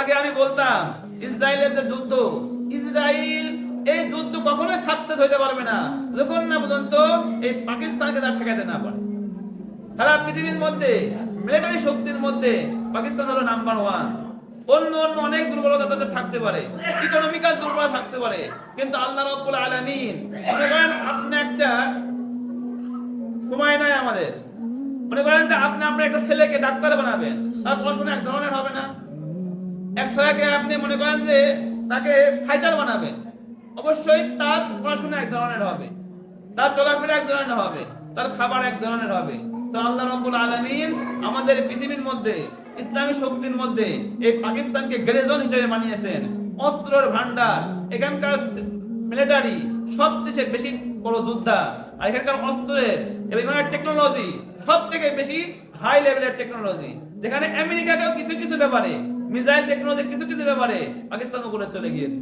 আগে আমি বলতাম, ইসরায়েলের যে যুদ্ধ, ইসরায়েল এই যুদ্ধ কখনোই সাকসেস হইতে পারবে না। যখন না পর্যন্ত এই পাকিস্তানকে তার না পারে। সারা পৃথিবীর মধ্যে মিলিটারি শক্তির মধ্যে পাকিস্তান হলো নাম্বার ওয়ান অন্য অন্য অনেক দুর্বলতা তাদের থাকতে পারে ইকোনমিক্যাল থাকতে পারে, কিন্তু আল্লাহ রাব্বুল আলামিন, মনে করেন আপনি একটা সময় নাই আমাদের। মনে করেন যে আপনি আপনার একটা ছেলেকে ডাক্তার বানাবেন, তার পড়াশোনা এক ধরনের হবে না। এক আপনি মনে করেন যে তাকে ফাইটার বানাবেন। অবশ্যই তার পড়াশোনা এক ধরনের হবে, তার চলাফেরা এক ধরনের হবে, তার খাবার এক ধরনের হবে। তো আল্লাহ রাব্বুল আলামিন আমাদের পৃথিবীর মধ্যে, ইসলামী শক্তির মধ্যে এই পাকিস্তানকে গ্রেজন হিসেবে বানিয়েছেন। অস্ত্রের ভান্ডার এখানকার মিলিটারি সবচেয়ে বেশি বড় যোদ্ধা, আর এখানকার অস্ত্রের এবং এখানকার টেকনোলজি সব থেকে বেশি হাই লেভেলের টেকনোলজি যেখানে আমেরিকাকেও কিছু কিছু ব্যাপারে মিসাইল টেকনোলজি কিছু কিছু ব্যাপারে পাকিস্তান উপরে চলে গিয়েছে।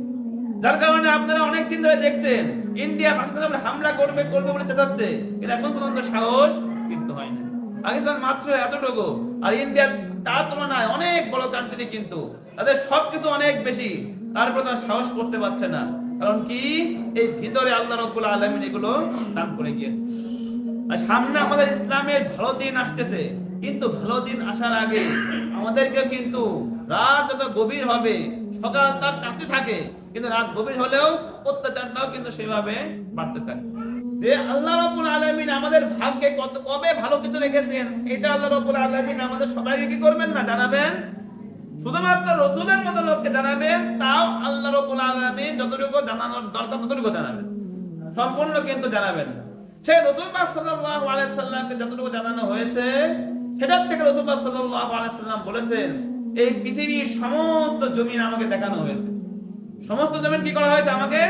যার কারণে আপনারা অনেক দিন ধরে দেখছেন, ইন্ডিয়া পাকিস্তানের উপরে হামলা করবে করবে বলে চেঁচাচ্ছে, কিন্তু এখন পর্যন্ত সাহস কিন্তু হয় না পাকিস্তান মাত্র এতটুকু, আর ইন্ডিয়া তার তুলনায় অনেক বড় কান্ট্রি কিন্তু, তাদের সবকিছু অনেক বেশি, তারপর তারা সাহস করতে পারছে না। কারণ কি? এই ভিতরে আল্লাহ রব্বুল আলামিন এগুলো দান করে গিয়েছে। আর সামনে আমাদের ইসলামের ভালো দিন আসতেছে। কিন্তু ভালো দিন আসার আগে আমাদেরকে কিন্তু রাত যত গভীর হবে, সকাল তার কাছে থাকে, কিন্তু রাত গভীর হলেও অত্যাচারটাও কিন্তু সেভাবে বাড়তে থাকে। যে আল্লাহ রাব্বুল আলামিন আমাদের ভাগ্যে কত, কবে ভালো কিছু রেখেছেন, এটা আল্লাহ রাব্বুল আলামিন আমাদের সবাইকে কি করবেন না জানাবেন? শুধুমাত্র রসুলের মতো লোককে জানাবেন, তাও আল্লাহ রাব্বুল আলামিন যতটুকু জানানোর দরকার ততটুকু জানাবেন। সম্পূর্ণ কিন্তু জানাবেন। সেই রসুল পাক সাল্লাল্লাহু আলাইহি সাল্লামকে যতটুকু জানানো হয়েছে সেটার থেকে রসুল পাক সাল্লাল্লাহু সাল্লাম বলেছেন, এই পৃথিবীর সমস্ত জমিন আমাকে দেখানো হয়েছে। সমস্ত জমিন কি করা হয়েছে আমাকে?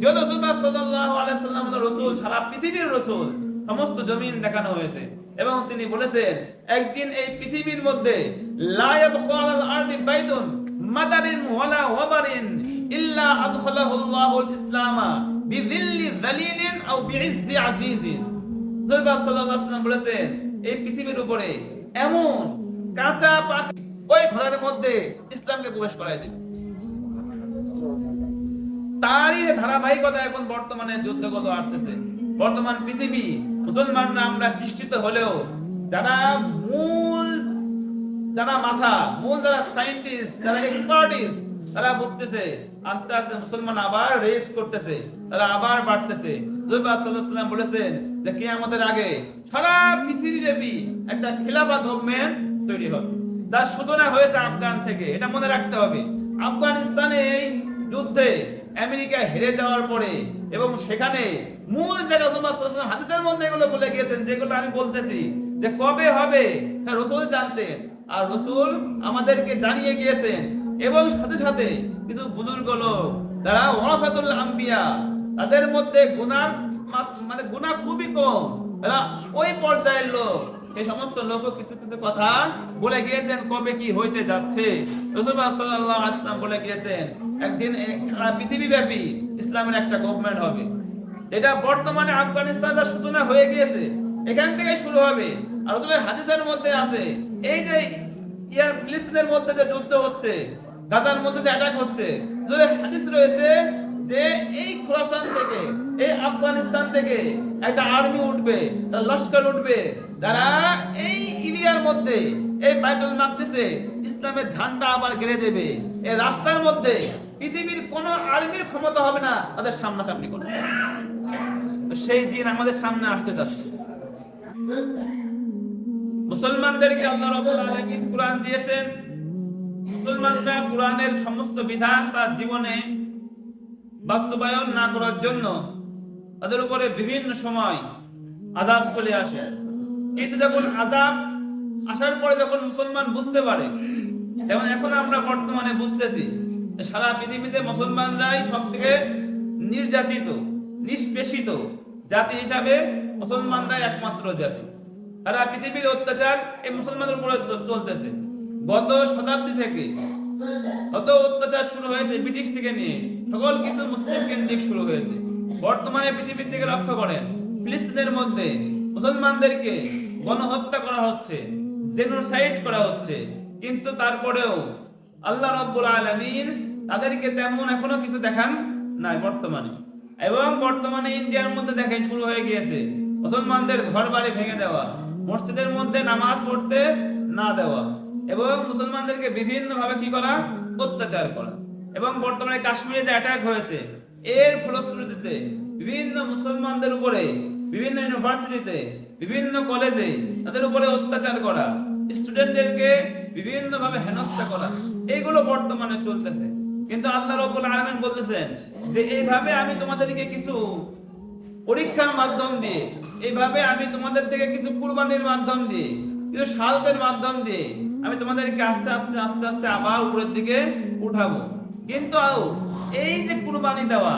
যেহেতু রসুল পাক সাল্লাল্লাহু আলাইহি সাল্লাম হলো রসুল, সারা পৃথিবীর রসুল, সমস্ত জমিন দেখানো হয়েছে। এবং তিনি বলেছেন, একদিন এই পৃথিবীর মধ্যে লা ইয়াবকা আরদি বাইতুন মাদারিন ওয়ালা ওয়াবারিন ইল্লা আদখালাহুল্লাহুল ইসলামা বিযিল্লি যালিলিন আও বিইজ্জি আজিজিন। রাসূল সাল্লাল্লাহু আলাইহি ওয়াসাল্লাম বলেছেন এই পৃথিবীর উপরে এমন কাঁচা পাখি ওই ঘরের মধ্যে ইসলামকে প্রবেশ করায় দিবে তারই ধারাবাহিকতা এখন বর্তমানে যুদ্ধগত আসতেছে। বর্তমান পৃথিবী মুসলমানরা আমরা বিস্তৃত হলেও যারা মূল, যারা মাথা, মূল যারা সায়েন্টিস্ট যারা এক্সপার্টিস তারা বুঝতেছে, আস্তে আস্তে মুসলমান আবার রেস করতেছে, তারা আবার বাড়তেছে। সাল্লাম বলেছেন যে কি আমাদের আগে সারা পৃথিবীব্যাপী একটা খিলাফা গভর্নমেন্ট তৈরি হবে। তার সূচনা হয়েছে আফগান থেকে, এটা মনে রাখতে হবে। আফগানিস্তানে এই যুদ্ধে আমেরিকা হেরে যাওয়ার পরে এবং সেখানে মূল ওয়াসাল্লাম হাদিসের মধ্যে এগুলো বলে গিয়েছেন, যেগুলো আমি বলতেছি যে কবে হবে রসুল জানতেন। আর রসুল আমাদেরকে জানিয়ে গিয়েছেন এবং সাথে সাথে কিছু বুজুর্গ লোক, যারা ওয়াসাতুল আম্বিয়া, তাদের মধ্যে গুনার মানে গুনাহ খুবই কম। তারা ওই পর্যায়ের লোক। এই সমস্ত লোক কিছু কিছু কথা বলে গিয়েছেন, কবে কি হইতে যাচ্ছে। বলে গিয়েছেন, একদিন পৃথিবীব্যাপী ইসলামের একটা গভর্নমেন্ট হবে। এটা বর্তমানে আফগানিস্তানের সূচনা হয়ে গিয়েছে, এখান থেকে শুরু হবে। আর হাদিসের মধ্যে আছে, এই যে ফিলিস্তিনের মধ্যে যে যুদ্ধ হচ্ছে গাজার মধ্যে যে অ্যাটাক হচ্ছে রসুলের হাদিস রয়েছে যে এই খোরাসান থেকে, এই আফগানিস্তান থেকে একটা আর্মি উঠবে, তার লস্কর উঠবে। যারা এই এরিয়ার মধ্যে, এই বাইতুল মাকদিসে ইসলামের ঝান্ডা আবার গেড়ে দেবে, এই রাস্তার মধ্যে পৃথিবীর কোন আর্মির ক্ষমতা হবে না, তাদের সামনাসামনি করবে। তো সেই দিন আমাদের সামনে আসতে যাচ্ছে। মুসলমানদেরকে আল্লাহ রাব্বুল আলামিন কোরআন দিয়েছেন মুসলমানরা কোরআনের সমস্ত বিধান তার জীবনে বাস্তবায়ন না করার জন্য তাদের উপরে বিভিন্ন সময় আযাব চলে আসে। কিন্তু যখন আযাব আসার পরে যখন মুসলমান বুঝতে পারে, যেমন এখন আমরা বর্তমানে বুঝতেছি সারা পৃথিবীতে মুসলমানরাই সব থেকে নির্যাতিত, নিষ্পেষিত জাতি হিসাবে মুসলমানরাই একমাত্র জাতি। সারা পৃথিবীর অত্যাচার এই মুসলমানদের উপরে চলতেছে। গত শতাব্দী থেকে কত অত্যাচার শুরু হয়েছে ব্রিটিশ থেকে নিয়ে। সকল কিন্তু মুসলিম কেন্দ্রিক শুরু হয়েছে। বর্তমানে পৃথিবীর থেকে লক্ষ্য করেন, ফিলিস্তিনের মধ্যে মুসলমানদেরকে গণহত্যা করা হচ্ছে, জেনোসাইড করা হচ্ছে। কিন্তু তারপরেও আল্লাহ রব্বুল আলামিন তাদেরকে তেমন এখনও কিছু দেখান নাই বর্তমানে। এবং বর্তমানে ইন্ডিয়ার মধ্যে দেখেন শুরু হয়ে গিয়েছে মুসলমানদের ঘর বাড়ি ভেঙে দেওয়া, মসজিদের মধ্যে নামাজ পড়তে না দেওয়া। এবং মুসলমানদেরকে বিভিন্ন ভাবে কি করা? অত্যাচার করা। এবং বর্তমানে কাশ্মীরে যে অ্যাটাক হয়েছে, এর ফলশ্রুতিতে বিভিন্ন মুসলমানদের উপরে, বিভিন্ন ইউনিভার্সিটিতে বিভিন্ন কলেজে তাদের উপরে অত্যাচার করা স্টুডেন্টদেরকে বিভিন্ন ভাবে হেনস্থা করা, এইগুলো বর্তমানে চলতেছে। কিন্তু আল্লাহ রাব্বুল আলামিন বলতেছেন যে, এইভাবে আমি তোমাদেরকে কিছু পরীক্ষার মাধ্যম দিয়ে, এইভাবে আমি তোমাদের থেকে কিছু কুরবানির মাধ্যম দিয়ে, কিছু সালতের মাধ্যম দিয়ে আমি তোমাদেরকে আস্তে আস্তে আস্তে আস্তে আবার উপরের দিকে উঠাবো। কিন্তু এই যে কুরবানি দেওয়া,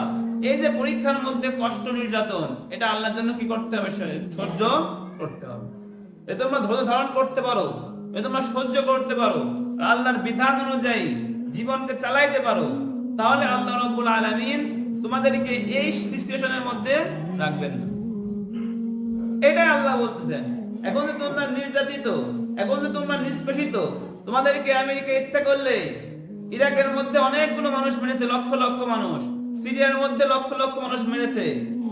এই যে পরীক্ষার মধ্যে কষ্ট নির্যাতন, এটা আল্লাহর জন্য কি করতে হবে সহ্য করতে হবে। এ তোমরা ধৈর্য ধারণ করতে পারো, এ তোমরা সহ্য করতে পারো, আল্লাহর বিধান অনুযায়ী জীবনকে চালাইতে পারো, তাহলে আল্লাহ রব্বুল আলামিন তোমাদেরকে এই সিচুয়েশনের মধ্যে রাখবেন এটাই আল্লাহ বলতেছেন। এখন তোমরা নির্যাতিত, এখন তোমরা নিষ্পেষিত। তোমাদেরকে আমেরিকা ইচ্ছা করলে ইরাকের মধ্যে অনেকগুলো মানুষ মেরেছে, লক্ষ লক্ষ মানুষ। সিরিয়ার মধ্যে লক্ষ লক্ষ মানুষ মেরেছে।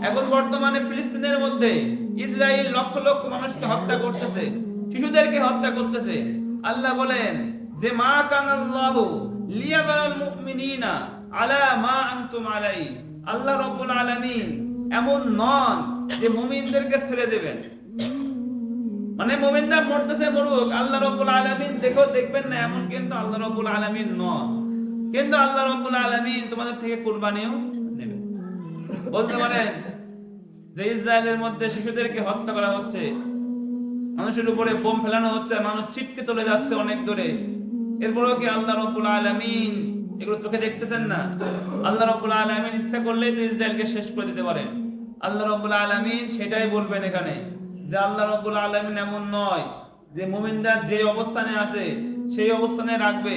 এখন বর্তমানে ফিলিস্তিনের মধ্যে ইসরায়েল লক্ষ লক্ষ মানুষকে হত্যা করতেছে, শিশুদেরকে হত্যা করতেছে। আল্লাহ বলেন, যে মা কানাল্লাহু লিয়াদাল মুমিনিনা আলা মা আনতুম আলাই আল্লাহ রাব্বুল আলামিন এমন নন যে মুমিনদেরকে ছেড়ে দেবেন। মানে মুমিনরা মরতেছে মরুক, আল্লাহ রাব্বুল আলামিন দেখো, দেখবেন না, এমন কিন্তু আল্লাহ রাব্বুল আলামিন নন কিন্তু আল্লাহ রাব্বুল আলামিন তোমাদের থেকে কুরবানিও নেবেন বলতে পারেন, যে ইসরায়েলের মধ্যে শিশুদেরকে হত্যা করা হচ্ছে, মানুষের উপরে বোম ফেলানো হচ্ছে, মানুষ ছিটকে চলে যাচ্ছে অনেক দূরে। এরপরেও কি আল্লাহ রাব্বুল আলামিন এগুলো চোখে দেখতেছেন না? আল্লাহ রাব্বুল আলামিন ইচ্ছা করলেই তো ইসরায়েলকে শেষ করে দিতে পারেন। আল্লাহ রাব্বুল আলামিন সেটাই বলবেন এখানে। যে আল্লাহ রাব্বুল আলামিন এমন নয় যে মুমিনরা যে অবস্থানে আছে সেই অবস্থানে রাখবে।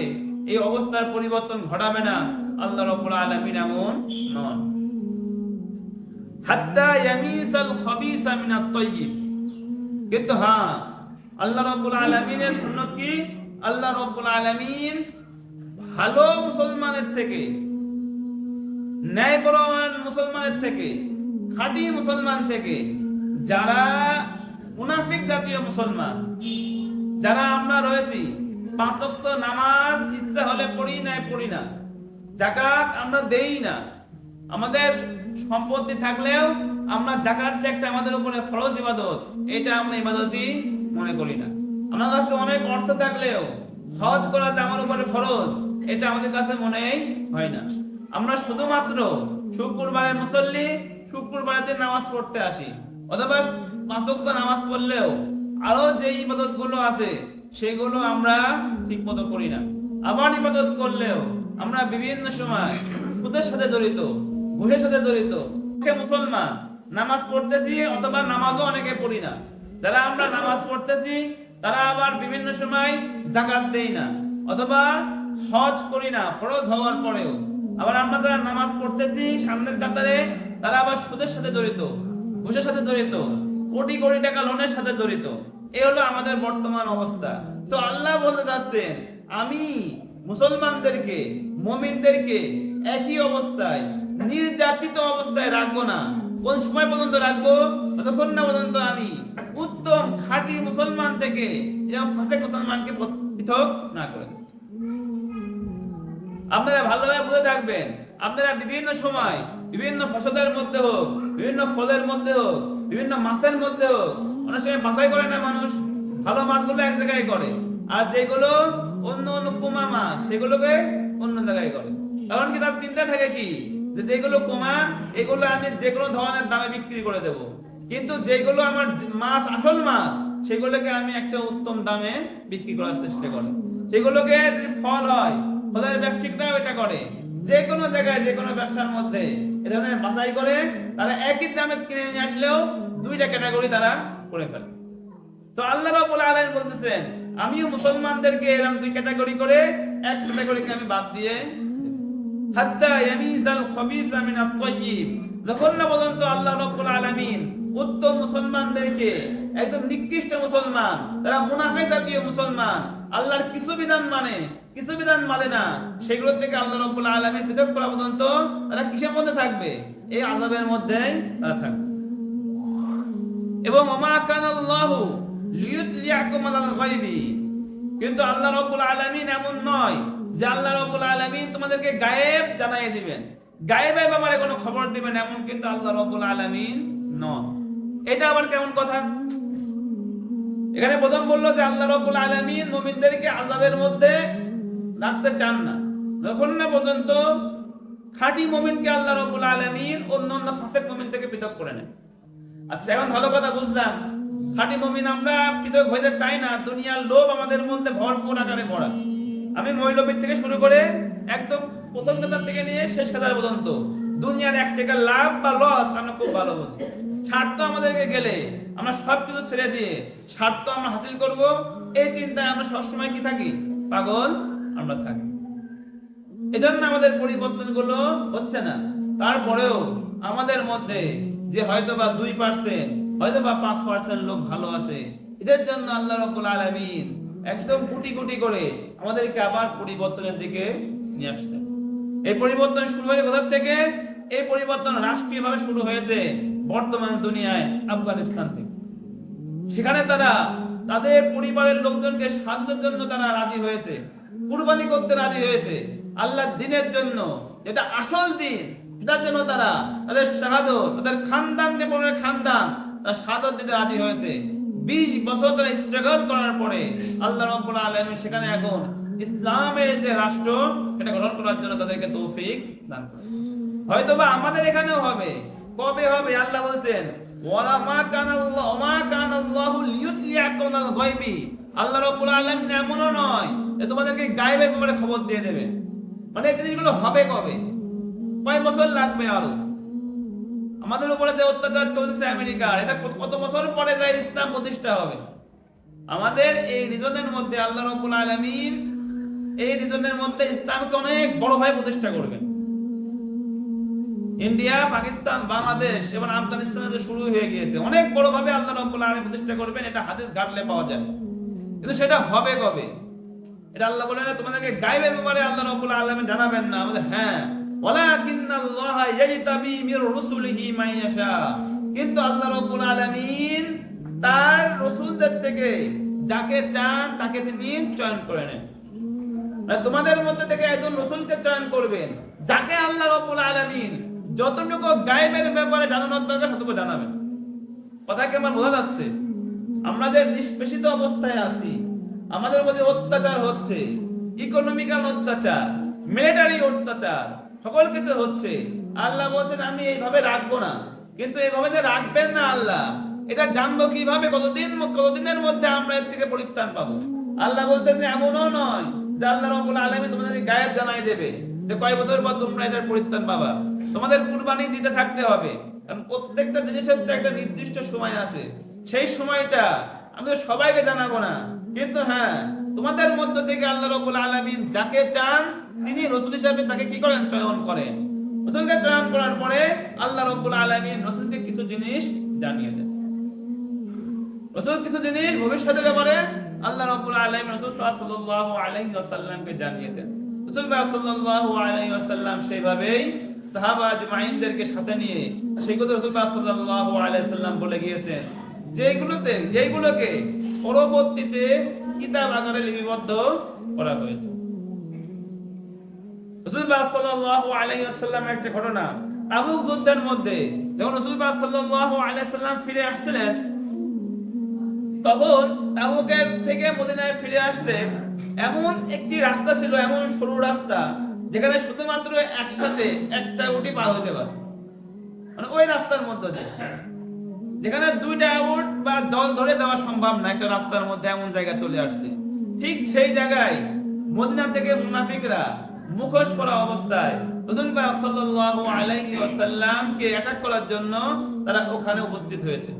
এই অবস্থার পরিবর্তন ঘটাবে না। আল্লাহ রাব্বুল আলামিন এমন নন। হাত্তা ইয়ামিসাল খাবিসা কিন্তু হ্যাঁ আল্লাহ রাব্বুল আলামিনের সুন্নাত কি? আল্লাহ রাব্বুল আলামিন ভালো মুসলমানের থেকে, ন্যায়পরায়ণ মুসলমানের থেকে, খাঁটি মুসলমান থেকে, যারা মুনাফিক জাতীয় মুসলমান। যারা আমরা রয়েছি, পাঁচ ওয়াক্ত নামাজ ইচ্ছা হলে পড়ি না পড়ি না। জাকাত আমরা দেই না। আমাদের সম্পত্তি থাকলেও আমরা জাকাত যে একটা আমাদের উপরে ফরজ ইবাদত, এটা আমরা ইবাদতই মনে করি না। আমার কাছে অনেক অর্থ থাকলেও হজ করা যে আমার উপরে ফরজ, এটা আমাদের কাছে মনেই হয় না। আমরা শুধুমাত্র শুক্রবারের মুসল্লি শুক্রবারের নামাজ পড়তে আসি, অথবা নামাজ পড়লেও আরও যে ইবাদতগুলো আছে, সেগুলো আমরা ঠিক মতো করি না। আবার ইবাদত করলেও আমরা বিভিন্ন সময় সুদের সাথে জড়িত, ঘুষের সাথে জড়িত মুসলমান, নামাজ পড়তেছি অথবা নামাজও অনেকে পড়ি না। যারা আমরা নামাজ পড়তেছি, তারা আবার বিভিন্ন সময় জাকাত দেই না, অথবা হজ করি না, ফরজ হওয়ার পরেও। আবার আমরা যারা নামাজ পড়তেছি, সামনের কাতারে তারা আবার সুদের সাথে জড়িত, ঘুষের সাথে জড়িত কোটি কোটি টাকা লোনের সাথে জড়িত। এই হলো আমাদের বর্তমান অবস্থা। তো আল্লাহ বলতে যাচ্ছেন আমি মুসলমানদেরকে, মমিনদেরকে একই অবস্থায়, নির্যাতিত অবস্থায় রাখব না। কোন সময় পর্যন্ত রাখব? ততক্ষণ না পর্যন্ত আমি উত্তম, খাঁটি মুসলমান থেকে এরকম মুসলমানকে পৃথক না করে আপনারা ভালোভাবে বুঝে থাকবেন, আপনারা বিভিন্ন সময়, বিভিন্ন ফসলের মধ্যে হোক, বিভিন্ন ফলের মধ্যে হোক বিভিন্ন মাছের মধ্যে হোক অনেক সময় বাছাই করে না মানুষ। ভালো মাছগুলো এক জায়গায় করে। আর যেগুলো অন্য অন্য কুমা মাছ, সেগুলোকে অন্য জায়গায় করে। কারণ কি তার চিন্তা থাকে কি? যে যেগুলো কুমা, এগুলো আমি যে কোনো ধরনের দামে বিক্রি করে দেব। কিন্তু যেগুলো আমার মাছ, আসল মাছ, সেগুলোকে আমি একটা উত্তম দামে বিক্রি করার চেষ্টা করি। সেগুলোকে ফল হয়, ফলের ব্যবসায়িকরাও এটা করে। যে কোনো জায়গায় যে কোনো ব্যবসার মধ্যে। এ ধরনের বাছাই করে তারা একই দামে কিনে নিয়ে আসলেও দুইটা ক্যাটাগরি তারা করে ফেলে। তো আল্লাহ রাব্বুল আলামিন বলতেছেন, আমিও মুসলমানদেরকে এরকম দুই ক্যাটাগরি করে এক ক্যাটাগরিকে আমি বাদ দিয়ে হাত্তা ইয়ামিজাল খাবিসা মিনাত তাইয়্যিব যখন না পর্যন্ত আল্লাহ রাব্বুল আলামিন উত্তম মুসলমানদেরকে একদম নিকৃষ্ট মুসলমান। তারা মুনাফে জাতীয় মুসলমান। আল্লাহর কিছু বিধান মানে কিছু বিধান মানে না। সেগুলো থেকে আল্লাহ রাব্বুল আলামিন পৃথক করা পর্যন্ত তারা কিসের মধ্যে থাকবে? এই আযাবের মধ্যেই তারা থাকবে। এবং ওমা কানাল্লাহু লিয়ুতলিয়াকুম আলাল গায়বি। কিন্তু আল্লাহ রাব্বুল আলামিন এমন নয় যে আল্লাহ রাব্বুল আলামিন তোমাদেরকে গায়েব জানাই দিবেন। গায়েবের ব্যাপারে কোনো খবর দিবেন এমন কিন্তু আল্লাহ রাব্বুল আলামিন নন। এটা আবার কেমন কথা? এখানে প্রথম বলল যে আল্লাহ রাব্বুল আলামিন মুমিনদেরকে আযাবের মধ্যে রাখতে চান না। যখন না পর্যন্ত খাঁটি মুমিনকে আল্লাহ রাব্বুল আলামিন অন্য অন্য ফাসেক মুমিন থেকে পৃথক করে নেন। আচ্ছা এখন ভালো কথা বুঝলাম। খাঁটি মুমিন আমরা পৃথক হইতে চাই না, দুনিয়ার লোভ আমাদের মধ্যে ভরপুর আকারে ভরা। আমি মৌলবীর থেকে শুরু করে একদম প্রথম কাতার থেকে নিয়ে শেষ কাতার পর্যন্ত দুনিয়ার এক টাকা লাভ বা লস আমরা খুব ভালো বুঝি স্বার্থ আমাদেরকে গেলে। আমরা সব কিছু ছেড়ে দিয়ে স্বার্থ আমরা হাসিল করব। এই চিন্তায় আমরা সবসময় কি থাকি? পাগল? আমরা থাকি। এজন্য আমাদের পরিবর্তনগুলো হচ্ছে না। তারপরেও আমাদের মধ্যে যে হয়তো বা দুই পার্সেন্ট হয়তো বা পাঁচ পার্সেন্ট লোক ভালো আছে, এদের জন্য আল্লাহ রব্বুল আলমিন একদম কোটি কোটি করে আমাদেরকে আবার পরিবর্তনের দিকে নিয়ে আসছেন। এই পরিবর্তন শুরু হয়েছে কোথা থেকে? এই পরিবর্তন রাষ্ট্রীয়ভাবে শুরু হয়েছে বর্তমান দুনিয়ায় আফগানিস্তান থেকে। সেখানে তারা তাদের পরিবারের লোকজনকে সাহায্যের জন্য তারা রাজি হয়েছে, কুরবানি করতে রাজি হয়েছে, আল্লাহর দিনের জন্য। যেটা আসল দিন, সেটার জন্য তারা তাদের শাহাদত, তাদের খানদান যে পরে খানদান, তার শাহাদত দিতে রাজি হয়েছে। বিশ বছর তারা স্ট্রাগল করার পরে আল্লাহ রাব্বুল আলামিন সেখানে এখন ইসলামের যে রাষ্ট্র এটা গঠন করার জন্য তাদেরকে তৌফিক দান করে হয়তো বা আমাদের এখানেও হবে কবে হবে? আল্লাহ বলছেন, ওয়ালা মা কানাল্লাহ মা কানাল্লাহু লিয়ুতলিয়াকুম আল গায়বি। আল্লাহ রাব্বুল আলামিন এমনও নয় যে তোমাদেরকে গায়েবের ব্যাপারে খবর দিয়ে দেবে। মানে এই জিনিসগুলো হবে কবে? কয় বছর লাগবে আরও? আমাদের উপরে যে অত্যাচার চলছে আমেরিকার, এটা কত- বছর পরে যায় ইসলাম প্রতিষ্ঠা হবে? আমাদের এই রিজনের মধ্যে আল্লাহ রাব্বুল আলামিন এই রিজনের মধ্যে ইসলামকে অনেক বড় ভাবে প্রতিষ্ঠা করবেন। ইন্ডিয়া পাকিস্তান বাংলাদেশ এবং আফগানিস্তানে যে শুরু হয়ে গিয়েছে অনেক বড় ভাবে আল্লাহ রাব্বুল আলামিন প্রতিষ্ঠা করবেন এটা হাদিস ঘাটলে পাওয়া যায়। কিন্তু সেটা হবে কবে? এটা আল্লাহ বলেন না, তোমাদেরকে গায়েবের ব্যাপারে আল্লাহ রাব্বুল আলামিন জানাবেন না। আমাদের হ্যাঁ তার রাসূলদের থেকে যাকে চান তাকে তিনি চয়ন করে নেন। মানে তোমাদের মধ্যে থেকে একজন রসুলকে চয়ন করবেন যাকে আল্লাহ রাব্বুল আলামিন যতটুকু গায়েবের ব্যাপারে জানানোর দরকার ততটুকু জানাবেন। কথা কি আমার বোঝা যাচ্ছে? আমরা যে নিষ্পেষিত অবস্থায় আছি, আমাদের উপর যে অত্যাচার হচ্ছে ইকোনমিক্যাল অত্যাচার মিলিটারি অত্যাচার, সকল কিছু হচ্ছে। আল্লাহ বলছেন, আমি এইভাবে রাখব না। কিন্তু এইভাবে যে রাখবেন না আল্লাহ, এটা জানব কীভাবে, কতদিন, কতদিনের মধ্যে আমরা এর থেকে পরিত্রাণ পাবো? আল্লাহ বলতেন যে, এমনও নয় যে আল্লাহ রব্বুল আলামিন তোমাদেরকে গায়েব জানাই দেবে যে কয় বছর পর তোমরা এটার পরিত্রাণ পাবা? তোমাদের কুরবানি দিতে থাকতে হবে। কারণ প্রত্যেকটা জিনিসের তো একটা নির্দিষ্ট সময় আছে। সেই সময়টা আমি সবাইকে জানাব না। কিন্তু হ্যাঁ তোমাদের মধ্য থেকে আল্লাহ রব্বুল আলামিন যাকে চান, তিনি রসুল হিসাবে তাকে কি করেন? চয়ন করেন। রসুলকে চয়ন করার পরে আল্লাহ রব্বুল আলামিন রসুলকে কিছু জিনিস জানিয়ে দেন। রসুল কিছু জিনিস ভবিষ্যতের ব্যাপারে আল্লাহ রাব্বুল আলামিন রাসূল আলাইহি ওয়াসাল্লামকে জানিয়ে দেন। রাসূল সাল্লাল্লাহু আলাইহি ওয়াসাল্লাম সেইভাবেই সাহাবা আজমাইনদেরকে সাথে নিয়ে সেগুলো রাসূল সাল্লাল্লাহু আলাইহি ওয়াসাল্লাম বলে গিয়েছেন যেগুলোতে, যেগুলোকে পরবর্তীতে কিতাব আকারে লিপিবদ্ধ করা হয়েছে। রাসূলুল্লাহ সাল্লাল্লাহু আলাইহি ওয়াসাল্লামের একটা ঘটনা তাবুক যুদ্ধের মধ্যে যখন রাসূলুল্লাহ সাল্লাল্লাহু আলাইহি ওয়াসাল্লাম ফিরে আসছিলেন, তখন তাবুকের থেকে মদিনায় ফিরে আসতে এমন একটি রাস্তা ছিল, এমন সরু রাস্তা যেখানে শুধুমাত্র একসাথে একটা উটি পার হতে পারে। মানে ওই রাস্তার মধ্যে দিয়ে। যেখানে দুইটা উট বা দল ধরে দেওয়া সম্ভব না, একটা রাস্তার মধ্যে এমন জায়গা চলে আসছে। ঠিক সেই জায়গায় মদিনা থেকে মুনাফিকরা মুখোশ পরা অবস্থায় রাসূল পাক সাল্লাল্লাহু আলাইহি ওয়াসাল্লামকে অ্যাটাক করার জন্য তারা ওখানে উপস্থিত হয়েছে।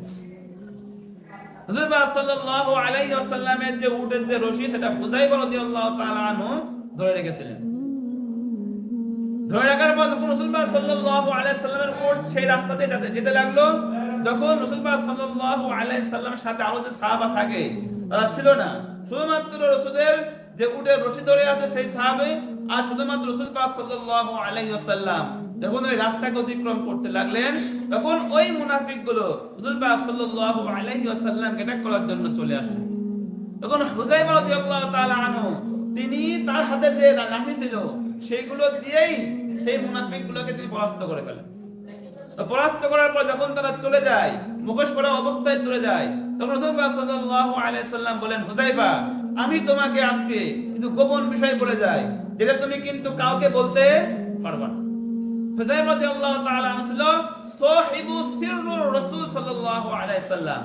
হুজুর পাক সাল্লাল্লাহু আলাইহি ওয়াসাল্লামের যে উটের যে রশি, সেটা হুযাইফা রাদিয়াল্লাহু তাআলা আনহু ধরে রেখেছিলেন। ধরে রাখার পর যখন সাল্লামের সেই রাস্তা দিয়ে যেতে- লাগল যখন সাল্লামের সাথে আরও যে সাহাবা থাকে, তারা ছিল না। শুধুমাত্র যে রশি ধরে আছে সেই সাহাবে আর শুধুমাত্র যখন ওই রাস্তাকে অতিক্রম করতে লাগলেন, তখন ওই মুনাফিকগুলো সাল্লাল্লাহু আলাইহি ওয়াসাল্লামকে অ্যাটাক করার জন্য চলে আসলেন তখন হুজাইমা রাদিয়াল্লাহু তাআলা আনহু তিনি তার হাতে যে লাঠি ছিল, সেইগুলো দিয়েই সেই মুনাফিক গুলোকে তিনি পরাস্ত করে ফেলেন। পরাস্ত করার পর যখন তারা চলে যায়, মুখোশ পরা অবস্থায় চলে যায়, তখন বলেন আমি তোমাকে আজকে কিছু গোপন বিষয় বলে যাই, যেটা তুমি কিন্তু কাউকে বলতে পারবা না। রাদিয়াল্লাহু তাআলা ছিল সাহিবু সিররুর রাসূল সাল্লাল্লাহু আলাইহি সাল্লাম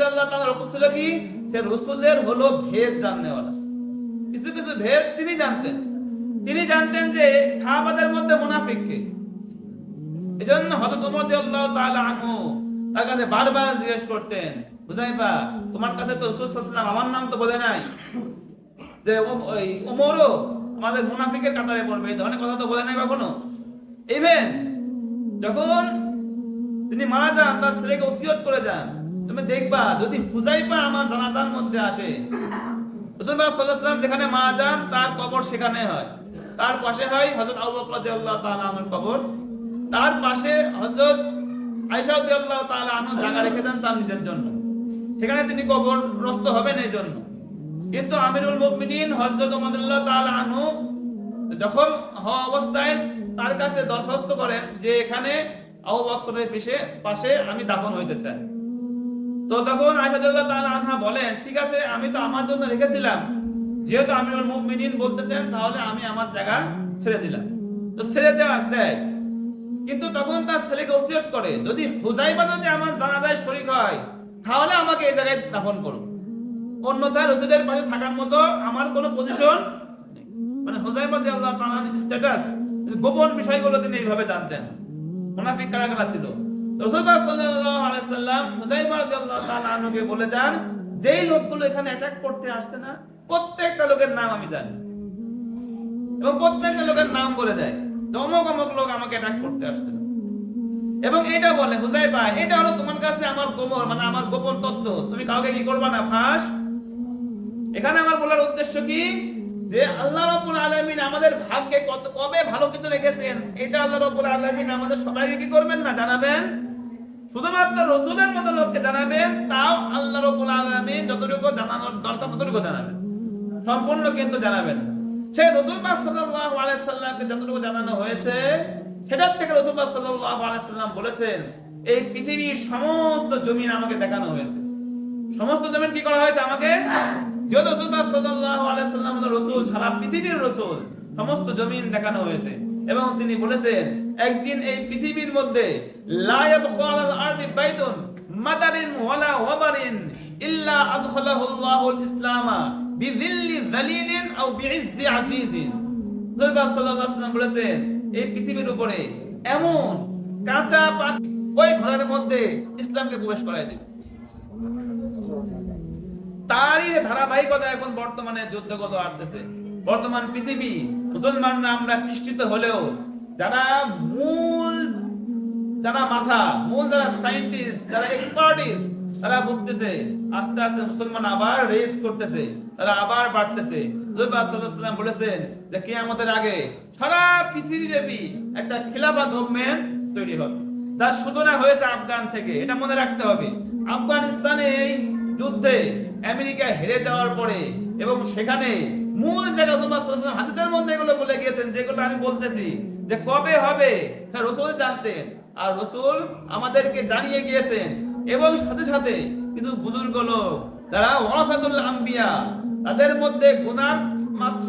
তাআলা ছিল কি? সে রাসূলের হলো ভেদ জাননেওয়ালা। কিছু কিছু ভেদ তিনি জানতেন। তিনি জানতেন যে সাহাবাদের মধ্যে মুনাফিক কে? এজন্য হযরত ওমর রাদিয়াল্লাহু তাআলা আনহু তার কাছে বারবার জিজ্ঞেস করতেন হুজাইফা তোমার কাছে তো রাসূল সাল্লাল্লাহু আমার নাম তো বলে নাই যে ওই ওমরও আমাদের মুনাফিকের কাতারে পড়বে, এই ধরনের কথা তো বলে নাই কখনো? ইভেন যখন তিনি মারা যান, তার ছেলেকে ওসিয়ত করে যান, তুমি দেখবা, যদি হুজাইফা আমার জানাজার মধ্যে আসে যেখানে মারা যান, তার কবর সেখানে হয়। তার পাশে হয় রাদিয়াল্লাহু আনহুর কবর। তার পাশে রাদিয়াল্লাহু জায়গা রেখে দেন তার নিজের জন্য। সেখানে তিনি কবরগ্রস্ত হবেন এই জন্য। কিন্তু আমিরুল মুমিনিন হযরত ওমর তাআলা আনহু যখন অবস্থায় তার কাছে দরখাস্ত করেন যে এখানে আবু পিছে পাশে আমি দাফন হইতে চাই। তো তখন আয়সাদুল্লাহ তাআলা আনহা বলেন, ঠিক আছে, আমি তো আমার জন্য রেখেছিলাম। যেহেতু আমিরুল মুমিনিন বলতেছেন তাহলে আমি আমার জায়গা ছেড়ে দিলাম। তো ছেড়ে দেওয়া দেয়। কিন্তু তখন তার ছেলেকে ওসিয়ত করে, যদি হুজাইফা যদি আমার জানাজায় শরীক হয়, তাহলে আমাকে এই জায়গায় দাফন করুন অন্যথায় রসুলের পাশে থাকার মতো আমার কোনো পজিশন মানে হুজাইফা রাদিয়াল্লাহু তাআলার স্ট্যাটাস গোপন বিষয়গুলো তিনি এইভাবে জানতেন। মুনাফিক কারা কারা ছিল? বলে যান, যেই লোকগুলো এখানে অ্যাটাক করতে আসছে না, প্রত্যেকটা লোকের নাম আমি জানি এবং প্রত্যেকটা লোকের নাম বলে দেয়। অমুক অমুক লোক আমাকে অ্যাটাক করতে আসছে এবং এটা বলে এটা হলো তোমার কাছে আমার গোপন মানে আমার গোপন তথ্য তুমি কাউকে কি করবা না, ফাঁস? এখানে আমার বলার উদ্দেশ্য কি? যে আল্লাহ রাব্বুল আলামিন আমাদের ভাগ্যে কত, কবে ভালো কিছু রেখেছেন, এটা আল্লাহ রাব্বুল আলামিন আমাদের সবাইকে কি করবেন না জানাবেন? শুধুমাত্র রসুলের মতো লোককে জানাবেন, তাও আল্লাহ রাব্বুল আলামিন যতটুকু জানানোর দরকার ততটুকু জানাবেন। সম্পূর্ণ কিন্তু জানাবেন। সেই রসুল সাল্লামকে যতটুকু জানানো হয়েছে, সেটার থেকে রসুল সাল্লাম বলেছেন, এই পৃথিবীর সমস্ত জমিন আমাকে দেখানো হয়েছে। সমস্ত জমিন কি করা হয়েছে আমাকে? যেহেতু রাসূলুল্লাহ সাল্লাল্লাহু আলাইহি সাল্লাম হলো রাসূল, সারা পৃথিবীর রসুল, সমস্ত জমিন দেখানো হয়েছে। এবং তিনি বলেছেন একদিন এই পৃথিবীর মধ্যে ইসলামকে প্রবেশ ধারাবাহিকতা এখন বর্তমানে যুদ্ধগত আসতেছে। বর্তমান পৃথিবী মুসলমানরা আমরা প্রতিষ্ঠিত হলেও যারা মূল, যারা মাথা, মূল যারা সায়েন্টিস্ট যারা এক্সপার্টিস তারা বুঝতেছে, আস্তে আস্তে মুসলমান আবার রেস করতেছে, তারা আবার বাড়তেছে। ওয়াসাল্লাম বলেছেন যে কিয়ামতের আগে সারা পৃথিবীব্যাপী একটা খিলাফা গভর্নমেন্ট তৈরি হবে। তার সূচনা হয়েছে আফগান থেকে, এটা মনে রাখতে হবে। আফগানিস্তানে এই যুদ্ধে আমেরিকা হেরে যাওয়ার পরে এবং সেখানে মূল ওয়াসাল্লাম হাদিসের মধ্যে এগুলো বলে গিয়েছেন, যেগুলো আমি বলতেছি যে কবে হবে রসুল জানতেন। আর রসুল আমাদেরকে জানিয়ে গিয়েছেন। এবং সাথে সাথে কিছু বুজুর্গ লোক, যারা ওয়াসাদুল আম্বিয়া, তাদের মধ্যে গুনার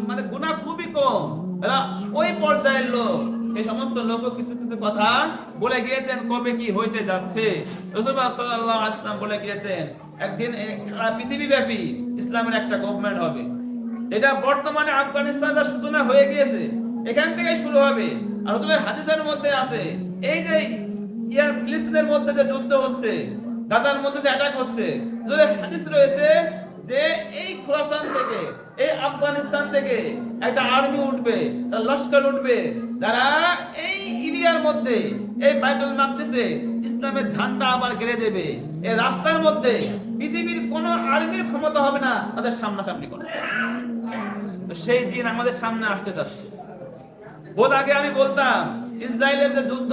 মানে গুনাহ খুবই কম। তারা ওই পর্যায়ের লোক। এই সমস্ত লোক কিছু কিছু কথা বলে গিয়েছেন, কবে কি হইতে যাচ্ছে। সাল্লাল্লাহু আলাইহি ওয়াসাল্লাম বলে গিয়েছেন, একদিন পৃথিবীব্যাপী ইসলামের একটা গভর্নমেন্ট হবে। এটা বর্তমানে আফগানিস্তানের সূচনা হয়ে গিয়েছে এখান থেকে শুরু হবে। আর রাসূলের হাদিসের মধ্যে আছে, এই যে ইয়ার ফিলিস্তিনের মধ্যে যে যুদ্ধ হচ্ছে, গাজার মধ্যে যে অ্যাটাক হচ্ছে রাসূলের হাদিস রয়েছে যে এই খোরাসান থেকে, এই আফগানিস্তান থেকে একটা আর্মি উঠবে, একটা লস্কর উঠবে, যারা এই ইন্ডিয়ার মধ্যে, এই বাইতুল মাকদিসে ইসলামের ঝান্ডা আবার গেড়ে দেবে। এই রাস্তার মধ্যে পৃথিবীর কোন আর্মির ক্ষমতা হবে না, তাদের সামনাসামনি করা তো সেই দিন আমাদের সামনে আসতে যাচ্ছে। বহুত আগে আমি বলতাম, ইসরায়েলের যে যুদ্ধ,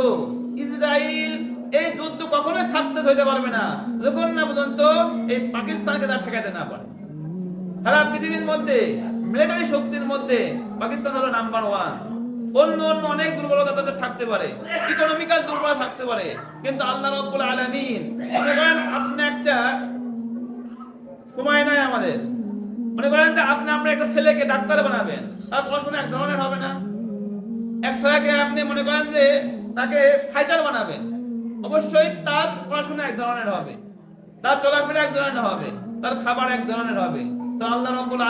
ইসরায়েল এই যুদ্ধ কখনোই সাকসেস হইতে পারবে না। যখন না পর্যন্ত এই পাকিস্তানকে তার ঠেকাতে না পারে। সারা পৃথিবীর মধ্যে মিলিটারি শক্তির মধ্যে, পাকিস্তান হলো নাম্বার ওয়ান অন্য অন্য অনেক দুর্বলতা তাদের থাকতে পারে। ইকোনমিক্যাল দুর্বলতা থাকতে পারে। কিন্তু আল্লাহ রাব্বুল আলামিন, মনে করেন আপনি একটা সময় নাই আমাদের। মনে করেন যে আপনি আপনার একটা ছেলেকে ডাক্তার বানাবেন। তার পড়াশোনা এক ধরনের হবে না। আপনি মনে করেন যে তাকে ফাইটার বানাবেন। অবশ্যই তার পড়াশোনা এক ধরনের হবে। তার চলাফেরা এক ধরনের হবে। তার খাবার এক ধরনের হবে। তো আল্লাহ রাব্বুল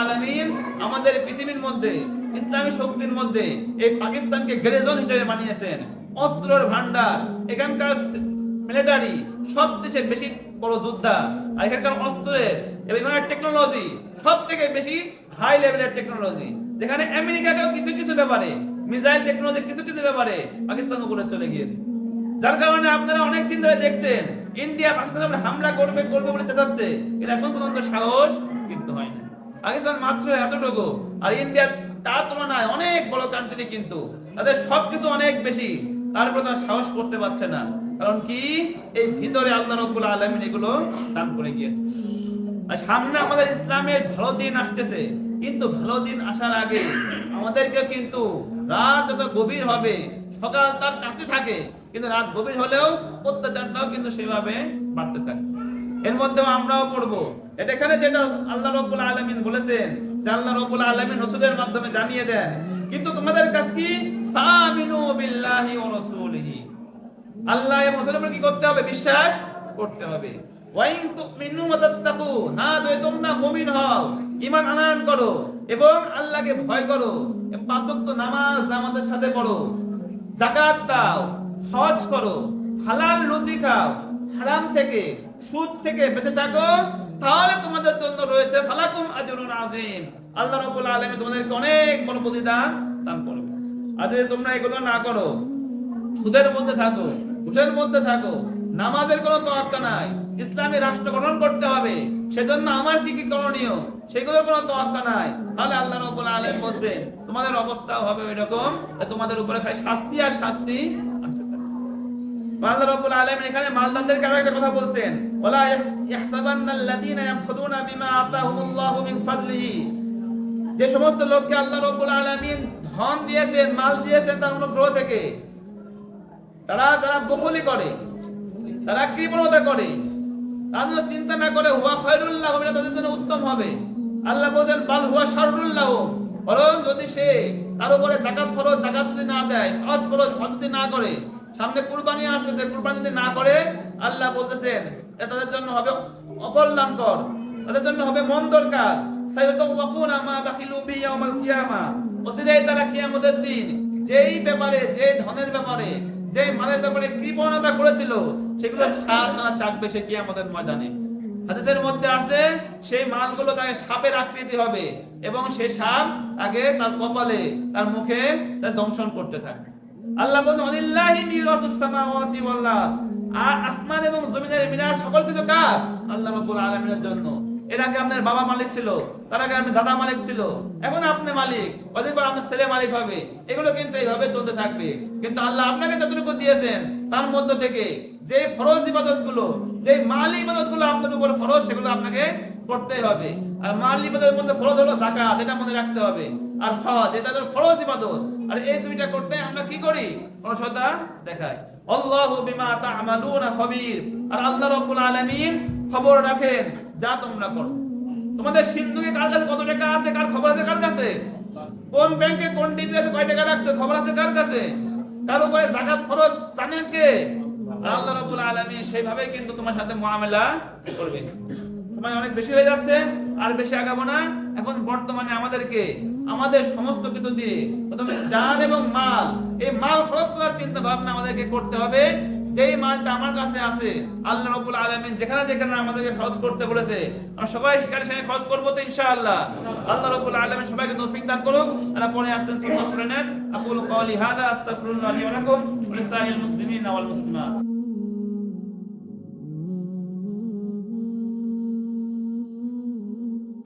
আমাদের পৃথিবীর মধ্যে, ইসলামী শক্তির মধ্যে এই পাকিস্তানকে গ্রেজন হিসেবে বানিয়েছেন। অস্ত্রের ভান্ডার এখানকার মিলিটারি সব দেশে বেশি বড় যোদ্ধা, আর এখানকার অস্ত্রের এবং টেকনোলজি সব থেকে বেশি হাই লেভেলের টেকনোলজি যেখানে আমেরিকাকেও কিছু কিছু ব্যাপারে মিসাইল টেকনোলজি কিছু কিছু ব্যাপারে পাকিস্তান উপরে চলে গিয়েছে। যার কারণে আপনারা অনেক দিন ধরে দেখছেন, ইন্ডিয়া পাকিস্তানের উপরে হামলা করবে করবে বলে চেঁচাচ্ছে। কিন্তু এখন পর্যন্ত সাহস কিন্তু হয়নি পাকিস্তান মাত্র এতটুকু, আর ইন্ডিয়া তার তুলনায় অনেক বড় কান্ট্রি কিন্তু তাদের সবকিছু অনেক বেশি। তারপর তারা সাহস করতে পারছে না। কারণ কি? এই ভিতরে আল্লাহ রব্বুল আলমিন এগুলো দান করে গিয়েছে। আর সামনে আমাদের ইসলামের ভালো দিন আসতেছে। কিন্তু ভালো দিন আসার আগে আমাদেরকে কিন্তু রাত যত গভীর হবে, সকাল তার কাছে থাকে, কিন্তু রাত গভীর হলেও অত্যাচারটাও কিন্তু সেভাবে বাড়তে থাকে। এর মধ্যেও আমরাও পড়ব। এটা এখানে যেটা আল্লাহ রব্বুল আলমিন বলেছেন, যে আল্লাহ রব্বুল আলমিন রসুলের মাধ্যমে জানিয়ে দেন, কিন্তু তোমাদের কাছে কি? আল্লাহ এবং কি করতে হবে? বিশ্বাস করতে হবে। ওয়াইন তুমিনু ওয়া তাত্তাকু না যদি তোমরা মুমিন হও, ঈমান আনয়ন করো এবং আল্লাহকে ভয় করো। পাঁচ ওয়াক্ত নামাজ আমাদের সাথে পড়ো। যাকাত দাও, হজ করো, হালাল রুজি খাও, হারাম থেকে, সুদ থেকে বেঁচে থাকো, তাহলে তোমাদের জন্য রয়েছে ফালাকুম আজরুন আযীম। আল্লাহ রাব্বুল আলামিন তোমাদেরকে অনেক বড় প্রতিদান দান করবে আর যদি তোমরা এগুলো না করো, সুদের মধ্যে থাকো, ঘুষের মধ্যে থাকো, নামাজের কোনো তোয়াক্কা নাই ইসলামী রাষ্ট্র গঠন করতে হবে। সেজন্য আমার কি কি করণীয়, সেগুলোর কোনো তোয়াক্কা নাই। তাহলে আল্লাহ রাব্বুল আলামিন বলবেন তোমাদের অবস্থাও হবে এরকম তোমাদের উপরে খালি শাস্তি আর শাস্তি। আল্লাহ রাব্বুল আলামিন এখানে মালদারদের কারও একটা কথা বলছেন, ওয়ালা ইয়াহসাবান্নাল্লাযীনা ইয়াবখুলুনা বিমা আতাহুমুল্লাহু মিন ফাদলিহি। যে সমস্ত লোককে আল্লাহ রাব্বুল আলামিন ধন দিয়েছেন, মাল দিয়েছেন তার অনুগ্রহ থেকে, তারা যারা বকুলি করে, তারা কৃপণতা করে যেন চিন্তা না করে হুয়া খয়রুল্লাহ হবে তাদের জন্য উত্তম হবে। আল্লাহ বলছেন, বাল হুয়া শাররুল্লাহ বরং যদি সে তার উপরে জাকাত ফরজ জাকাত যদি না দেয়, হজ ফরজ, হজ যদি না করে, সামনে কুরবানি আসে আসছে কুরবানি যদি না করে, আল্লাহ বলতেছেন, এটা তাদের জন্য হবে অকল্যাণকর, তাদের জন্য হবে মন্দর কাজ সাইয়্যিদুকুনা মা বাখিলু বি ইয়াউমাল কিয়ামা। অচিরেই তারা কিয়ামতের দিন যেই ব্যাপারে যে ধনের ব্যাপারে যে মালের ব্যাপারে কৃপণতা করেছিল সেগুলো সার না চাকবে সে কি আমাদের ময়দানে। হাদিসের মধ্যে আছে, সেই মালগুলো তাকে সাপের আকৃতি হবে এবং সেই সাপ তাকে তার কপালে, তার মুখে তার দংশন করতে থাকে আল্লাহ আর আসমান এবং জমিনের মিনার সকল কিছু কাজ আল্লাহ রাব্বুল আলামিনের জন্য। এর আগে আপনার বাবা মালিক ছিল, তার আগে আপনার দাদা মালিক ছিল, এখন আপনি মালিক কদিন পর আপনার ছেলে মালিক হবে। এগুলো কিন্তু এইভাবে চলতে থাকবে। কিন্তু আল্লাহ আপনাকে যতটুকু দিয়েছেন, তার মধ্য থেকে যে ফরজ ইবাদতগুলো যে মাল ইবাদতগুলো আপনার উপর ফরজ, সেগুলো আপনাকে করতে হবে। আর মাল ইবাদতের মধ্যে ফরজ হলো যাকাত, এটা মনে রাখতে হবে। আর হজ, এটা হলো ফরজ ইবাদত। আর এই দুইটা করতে আমরা কি করি? অলসতা দেখাই। আল্লাহু বিমা তা'মালুনা খবীর। আর আল্লাহ রাব্বুল আলামিন খবর রাখেন, যা তোমরা করো। তোমাদের সিন্ধুকে কার কাছে, কত টাকা আছে, কার খবর আছে, কার কাছে? কোন ব্যাংকে, কোন ডিপি আছে কয় টাকা রাখছে, খবর আছে, কার কাছে? তার উপরে যাকাত খরচ, জানেন কে? আল্লাহ রাব্বুল আলামিন সেইভাবে কিন্তু তোমার সাথে মুআমালা করবে। সময় অনেক বেশি হয়ে যাচ্ছে, আর বেশি আগাবো না। এখন বর্তমানে আমাদেরকে আমাদের সমস্ত কিছু দিয়ে প্রথমে জান এবং মাল। এই মাল খরচ করার চিন্তা ভাবনা আমাদেরকে করতে হবে। যেই মালটা আমার কাছে আছে, আল্লাহ রাব্বুল আলামিন যেখানে যেখানে আমাদেরকে খরচ করতে বলেছে, আমরা সবাই সেখানে সেখানে খরচ করব তো ইনশাআল্লাহ। আল্লাহ রাব্বুল আলামিন সবাইকে তৌফিক দান করুক। তারা পরে আসছেন ঠিক করে নেন। আকুলু কওলি হাদা, আস্তাগফিরুল্লাহ লি ওয়া লাকুম। মুসলিমিনা ওয়াল মুসলিমাত।